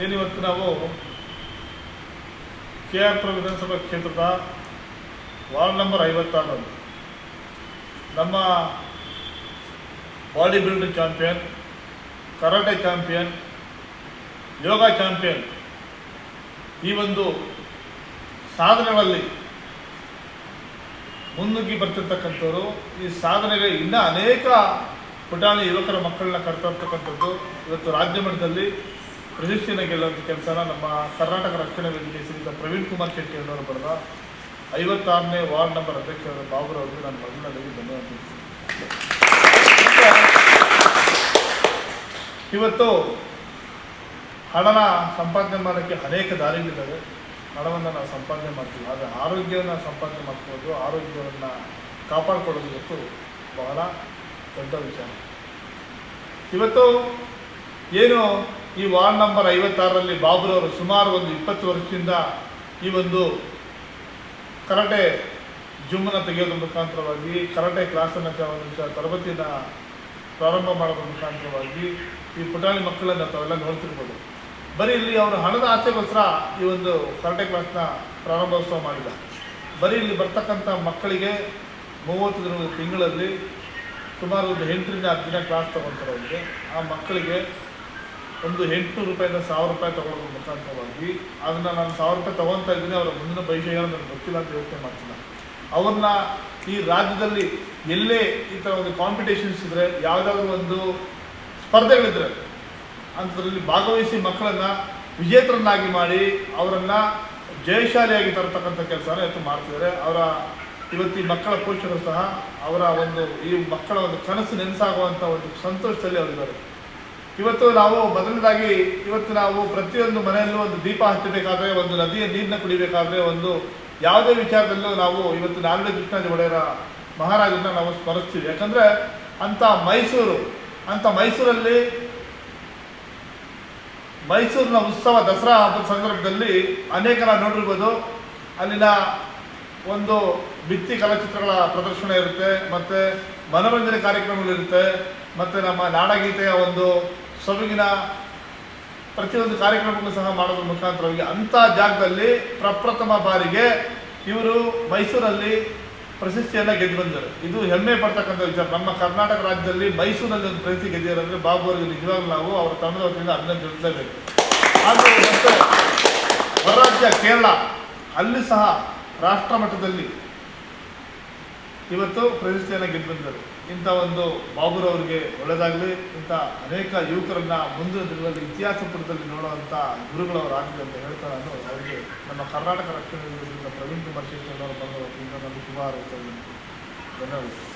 ಏನಿವತ್ತು ನಾವು K R ಪುರ ವಿಧಾನಸಭಾ ಕ್ಷೇತ್ರದ ವಾರ್ಡ್ ನಂಬರ್ ಐವತ್ತಾರರಲ್ಲಿ ನಮ್ಮ body building champion, karate champion, yoga champion ಈ ಒಂದು ಸಾಧನೆಗಳಲ್ಲಿ ಮುನ್ನುಗ್ಗಿ ಬರ್ತಿರ್ತಕ್ಕಂಥವ್ರು. ಈ ಸಾಧನೆಗೆ ಇನ್ನೂ ಅನೇಕ ಪುಟಾಣಿ ಯುವಕರ ಮಕ್ಕಳನ್ನ ಕರ್ತಾ ಇರ್ತಕ್ಕಂಥದ್ದು ಇವತ್ತು ರಾಜ್ಯ ಮಟ್ಟದಲ್ಲಿ ಪ್ರಶಸ್ತಿಯನ್ನು ಗೆಲ್ಲುವಂಥ ಕೆಲಸನ ನಮ್ಮ ಕರ್ನಾಟಕ ರಕ್ಷಣಾ ವೇದಿಕೆ ಶ್ರೀಯುತ ಪ್ರವೀಣ್ ಕುಮಾರ್ ಶೆಟ್ಟಿ ಅವರು ಬರೆದ ಐವತ್ತಾರನೇ ವಾರ್ಡ್ ನಂಬರ್ ಅಧ್ಯಕ್ಷರಾದ ಬಾಬುರ ಅವರಿಗೆ ನಾನು ಮೊದಲನೇದಾಗಿ ಧನ್ಯವಾದ. ಇವತ್ತು ಹಣನ ಸಂಪಾದನೆ ಮಾಡೋಕ್ಕೆ ಅನೇಕ ದಾರಿಗಳಿದ್ದಾವೆ. ಹಣವನ್ನು ನಾವು ಸಂಪಾದನೆ ಮಾಡ್ತೀವಿ. ಆದರೆ ಆರೋಗ್ಯವನ್ನು ಸಂಪಾದನೆ ಮಾಡ್ಕೊಳ್ಳೋದು, ಆರೋಗ್ಯವನ್ನು ಕಾಪಾಡಿಕೊಳ್ಳೋದು ಇವತ್ತು ಬಹಳ ದೊಡ್ಡ ವಿಚಾರ ಇವತ್ತು ಏನು ಈ ವಾರ್ಡ್ ನಂಬರ್ ಐವತ್ತಾರರಲ್ಲಿ ಬಾಬುರವರು ಸುಮಾರು ಒಂದು ಇಪ್ಪತ್ತು ವರ್ಷದಿಂದ ಈ ಒಂದು ಕರಾಟೆ ಜುಮ್ಮನ್ನು ತೆಗೆಯೋದ್ರ ಮುಖಾಂತರವಾಗಿ, ಕರಾಟೆ ಕ್ಲಾಸನ್ನು ತರಬೇತಿಯನ್ನು ಪ್ರಾರಂಭ ಮಾಡೋದ್ರ ಮುಖಾಂತರವಾಗಿ ಈ ಪುಟಾಣಿ ಮಕ್ಕಳನ್ನು ತಾವೆಲ್ಲ ನೋಡ್ತಿರ್ಬೋದು ಬರೀ ಇಲ್ಲಿ ಅವರು ಹಣದ ಆಸೆಗೋಸ್ಕರ ಈ ಒಂದು ಕರಾಟೆ ಕ್ಲಾಸ್ನ ಪ್ರಾರಂಭೋತ್ಸವ ಮಾಡಿಲ್ಲ. ಬರೀ ಇಲ್ಲಿ ಬರ್ತಕ್ಕಂಥ ಮಕ್ಕಳಿಗೆ ಮೂವತ್ತು ದಿನದ ತಿಂಗಳಲ್ಲಿ ಸುಮಾರು ಒಂದು ಎಂಟರಿಂದ ಹತ್ತು ದಿನ ಕ್ಲಾಸ್ ತೊಗೊತಾರೆ ಅವರಿಗೆ ಆ ಮಕ್ಕಳಿಗೆ ಒಂದು ಎಂಟುನೂರು ರೂಪಾಯಿಂದ ಸಾವಿರ ರೂಪಾಯಿ ತೊಗೊಳ್ಳೋದ್ರ ಮುಖಾಂತರವಾಗಿ ಅದನ್ನು ನಾನು ಸಾವಿರ ರೂಪಾಯಿ ತೊಗೊತಾ ಇದ್ದೀನಿ, ಅವರ ಮುಂದಿನ ಭವಿಷ್ಯ ನನಗೆ ಗೊತ್ತಿಲ್ಲ ಅಂತ ಯೋಚನೆ ಮಾಡ್ತಿಲ್ಲ. ಅವ್ರನ್ನ ಈ ರಾಜ್ಯದಲ್ಲಿ ಎಲ್ಲೇ ಈ ಥರ ಒಂದು ಕಾಂಪಿಟೇಷನ್ಸ್ ಇದ್ದರೆ ಯಾವುದಾದ್ರೂ ಒಂದು ಸ್ಪರ್ಧೆಗಳಿದ್ರೆ, ಅಂಥದ್ರಲ್ಲಿ ಭಾಗವಹಿಸಿ ಮಕ್ಕಳನ್ನು ವಿಜೇತರನ್ನಾಗಿ ಮಾಡಿ ಅವರನ್ನು ಜಯಶಾಲಿಯಾಗಿ ತರತಕ್ಕಂಥ ಕೆಲಸನ ಇವತ್ತು ಮಾಡ್ತಿದ್ದಾರೆ. ಅವರ ಇವತ್ತು ಈ ಮಕ್ಕಳ ಪೋಷಕರು ಸಹ ಅವರ ಒಂದು ಈ ಮಕ್ಕಳ ಒಂದು ಕನಸು ನೆನಸಾಗುವಂಥ ಒಂದು ಸಂತೋಷದಲ್ಲಿ ಅವರಿದ್ದಾರೆ. ಇವತ್ತು ನಾವು ಮೊದಲನೇದಾಗಿ ಇವತ್ತು ನಾವು ಪ್ರತಿಯೊಂದು ಮನೆಯಲ್ಲೂ ಒಂದು ದೀಪ ಹಚ್ಚಬೇಕಾದ್ರೆ, ಒಂದು ನದಿಯ ನೀರನ್ನ ಕುಡಿಬೇಕಾದ್ರೆ, ಒಂದು ಯಾವುದೇ ವಿಚಾರದಲ್ಲೂ ನಾವು ಇವತ್ತು ನಾಲ್ವೇ ಕೃಷ್ಣಾಜಿ ಒಡೆಯರ ಮಹಾರಾಜರನ್ನ ನಾವು ಸ್ಮರಿಸ್ತೀವಿ. ಯಾಕಂದ್ರೆ ಅಂತ ಮೈಸೂರು ಅಂತ ಮೈಸೂರಲ್ಲಿ ಮೈಸೂರಿನ ಉತ್ಸವ ದಸರಾ ಹಬ್ಬದ ಸಂದರ್ಭದಲ್ಲಿ ಅನೇಕ ನಾವು ನೋಡಿರ್ಬೋದು. ಅಲ್ಲಿನ ಒಂದು ಭಿತ್ತಿ ಕಲಾಚಿತ್ರಗಳ ಪ್ರದರ್ಶನ ಇರುತ್ತೆ, ಮತ್ತು ಮನೋರಂಜನೆ ಕಾರ್ಯಕ್ರಮಗಳಿರುತ್ತೆ ಮತ್ತು ನಮ್ಮ ನಾಡಗೀತೆಯ ಒಂದು ಸೊಬಗಿನ ಪ್ರತಿಯೊಂದು ಕಾರ್ಯಕ್ರಮಗಳು ಸಹ ಮಾಡೋದ್ರ ಮುಖಾಂತರವಾಗಿ ಅಂಥ ಜಾಗದಲ್ಲಿ ಪ್ರಪ್ರಥಮ ಬಾರಿಗೆ ಇವರು ಮೈಸೂರಲ್ಲಿ ಪ್ರಶಸ್ತಿಯನ್ನು ಗೆದ್ದು ಬಂದರು. ಇದು ಹೆಮ್ಮೆ ಪಡ್ತಕ್ಕಂಥ ವಿಚಾರ. ನಮ್ಮ ಕರ್ನಾಟಕ ರಾಜ್ಯದಲ್ಲಿ ಮೈಸೂರಲ್ಲಿ ಒಂದು ಪ್ರಶಸ್ತಿ ಗೆದ್ದಿರೋದ್ರೆ ಬಾಬು ಅವರಿಗೆ ನಿಜವಾಗ್ಲೂ ನಾವು ಅವರ ತಂಡದ ವತಿಯಿಂದ ಅಭಿನಂದನೆ ತಿಳಿಸಲೇಬೇಕು. ಆದರೆ ಹೊರ ರಾಜ್ಯ ಕೇರಳ, ಅಲ್ಲಿ ಸಹ ರಾಷ್ಟ್ರ ಮಟ್ಟದಲ್ಲಿ ಇವತ್ತು ಪ್ರಶಸ್ತಿಯನ್ನು ಗೆದ್ದು ಬಂದರು ಇಂಥ ಒಂದು ಬಾಬುರವರಿಗೆ ಒಳ್ಳೆಯದಾಗಲಿ ಇಂಥ ಅನೇಕ ಯುವಕರನ್ನು ಮುಂದಿನ ದಿನಗಳಲ್ಲಿ ಇತಿಹಾಸ ಪುಟದಲ್ಲಿ ನೋಡುವಂಥ ಗುರುಗಳವರಾಗಲಿ ಅಂತ ಹೇಳ್ತಾ ನಾನು ಅವರಿಗೆ ನಮ್ಮ ಕರ್ನಾಟಕ ರಕ್ಷಣೆ ಪ್ರವೀಣ್ ಕುಮಾರ್ ಶೆಟ್ಟಿ ಅವರ ಬಂದ ನಾನು ಶುಭ ಹಾರೈಸ್ತಾ ಧನ್ಯವಾದಗಳು.